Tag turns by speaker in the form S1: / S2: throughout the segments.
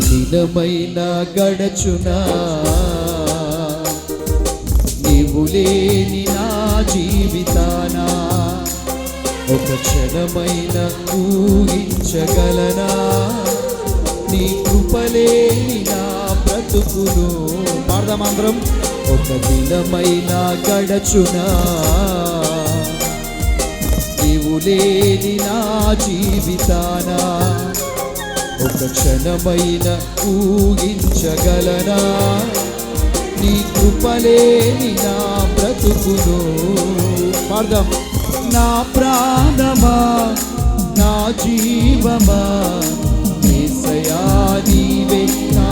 S1: దినమైన గడచునా? నీవు లేని నా జీవితానా? ఒక క్షణమైన ఊహించగలనా? నీ కృపలేని నా బ్రతుకును? పాడదామందరం ఒక దినమైనా గడచునా? నీవు లేని నా జీవితానా? ఒక క్షణమైన ఊహించగలనా? నీ కృపలేని నా బ్రతుకును. పాడదాం. నా ప్రాణమా? నా జీవమా? యేసయ్యా నీవే నా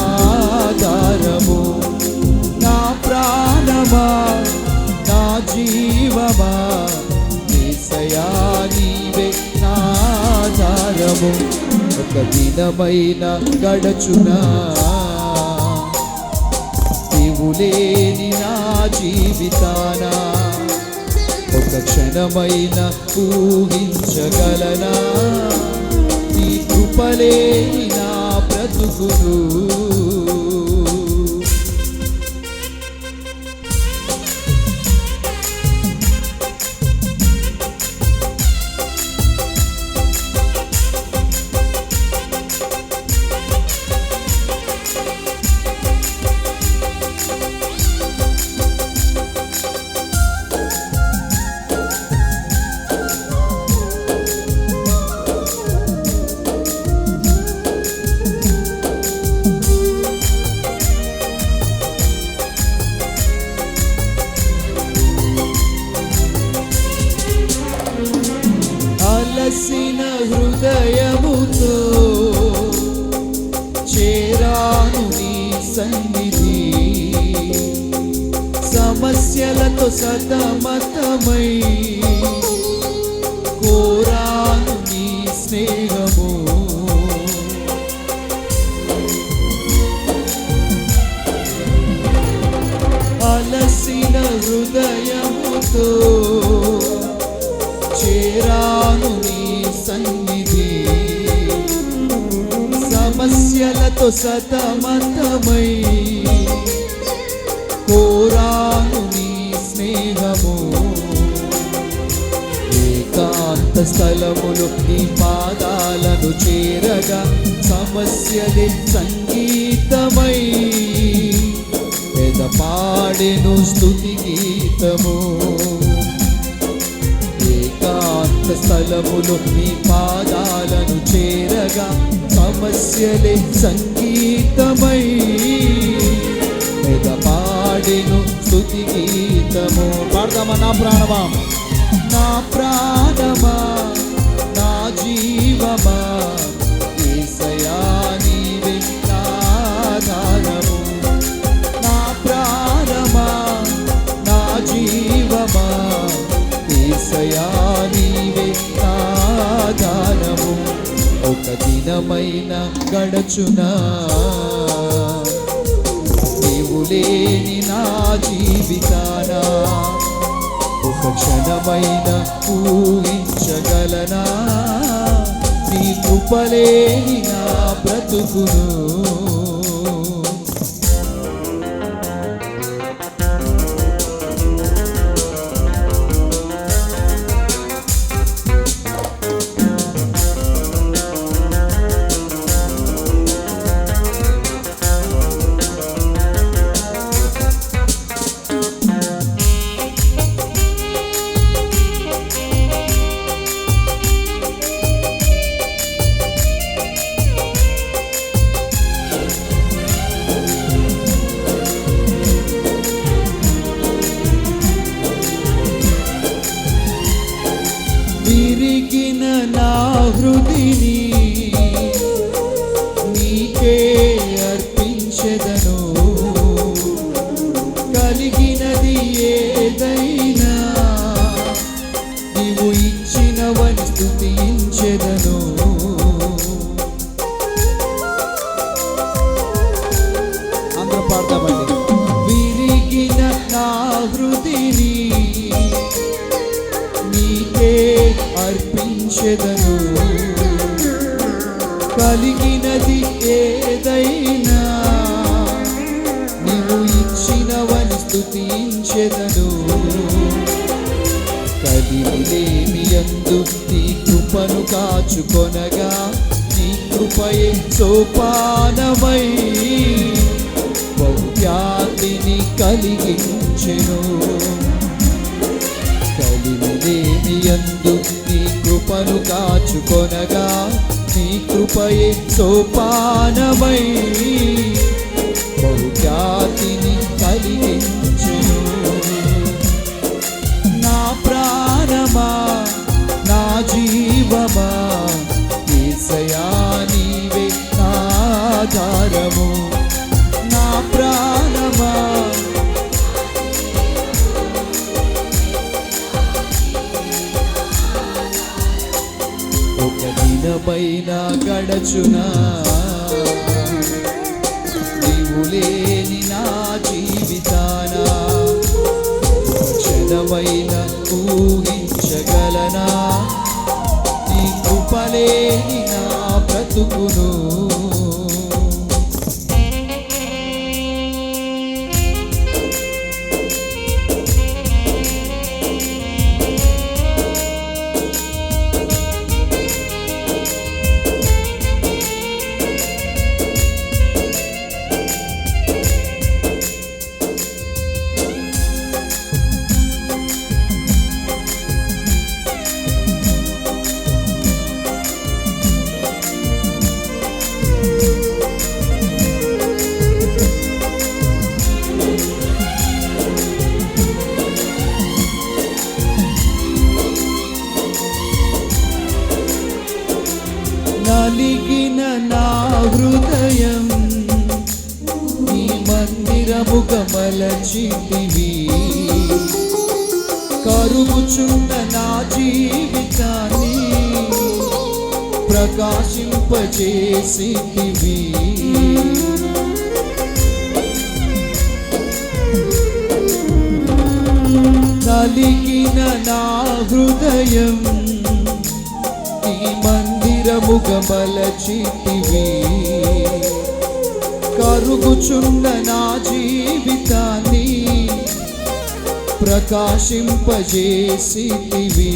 S1: ఆధారము. నా ప్రాణమా? నా జీవమా? యేసయ్యా నీవే నా ఆధారము. ఒక దినమైన గడచునా. నీవు నా జీవితానా. ఒక క్షణమైన ఊహించగలనా. నీ కృపలేని నా బ్రతుకును సన్నిధి. సమస్యలతో సతమతమై కోరాను నీ స్నేహము. అలసిన హృదయముతో చేరాను సమస్యలతో సతమతమై కోరాను నీ స్నేహము. ఏకాంత స్థలములు నీ పాదాలను చేరగా సమస్యలే సంగీతమై. పెద పాడెను స్థుతి గీతము. ఏకాంత స్థలములు నీ పాదాలను చేరగా సమస్యలే సంగీతమై. పెద పాడెను స్తుతి గీతము. పాడదామా నా ప్రాణమా? నా ప్రాణమా? దినమైన గడచునా నీవు లేని నా జీవితానా ఒక క్షణమైన ఊహించగలనా? నీ కృపలేని నా బ్రతుకును విరిగిన నా హృదిని నీకే అర్పించెదను. కలిగినది ఏదైనా నీవు ఇచ్చినవని స్థుతించెదను. అందరం పాడతామండి. విరిగిన నా హృదిని నీకే అర్పించెదను కలిగినది ఏదైనా నీవు ఇచ్చినవని స్థుతించెదను కలిమిలేమి యందు నీ కృపను కాచుకొనగా నీ కృపయే సోపానమై భవ్యాతిని కలిగించెను. కలిమిలేమి యందు నన్ను కాచుకొనగా నీ కృపయే సోపానమై బహుఖ్యాతిని కలిగించెను. నా ప్రాణమా నా జీవమా? గడచునా నీవు లేని నా జీవితాన? క్షణమైన ఊహించగలనా? నీ కృపలేని నా బ్రతుకును హృదయం. నీ మందిరముగ మలచితివి కరుగుచున్న నా జీవితాన్ని ప్రకాశింపచేసితివి నలిగిన నా హృదయం నీ మంది మందిరముగ మలచితివి కరుగుచున్న నా జీవితాన్ని ప్రకాశింపజేసితివి.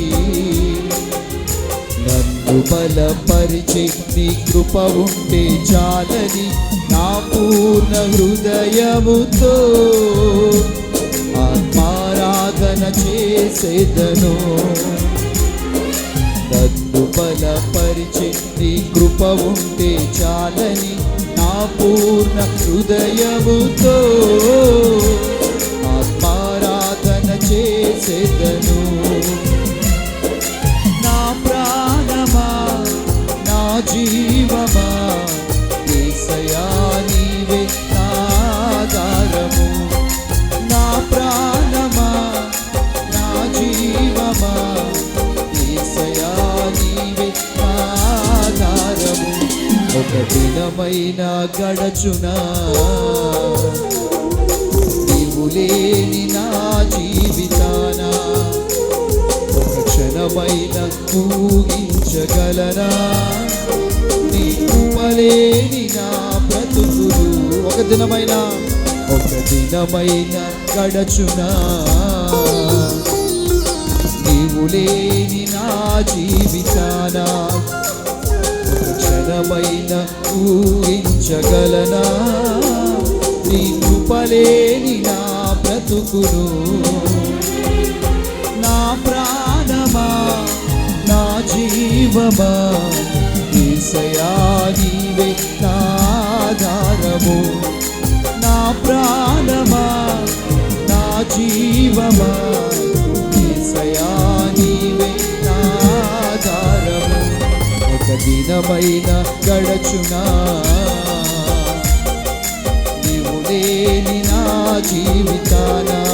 S1: నన్ను బలపరిచి నీ కృప ఉంటే చాలని నా పూర్ణ హృదయముతో ఆత్మారాధన చేసేదను. నన్ను బలపరిచి నీ కృప ఉంటే చాలని నా పూర్ణ హృదయముతో ఆత్మారాధన చేసేదను. దినమైన గడచునా? నీవు లేని నా జీవితాన? ఒక క్షణమైన కూగించగలరా నీ కృపలేని నా బ్రతుకులు ఒక దినమైన ఒక దినమైన గడచునా? నీవు లేని నా జీవితాన? ఊహించగలనా నీ కృపలేని నా బ్రతుకును నా ప్రాణమా? నా జీవమా? ఈసయా నీవే నా నా ప్రాణమా? నా జీవమా? దినమైన గడచునా? నీవు లేని నా జీవితానా?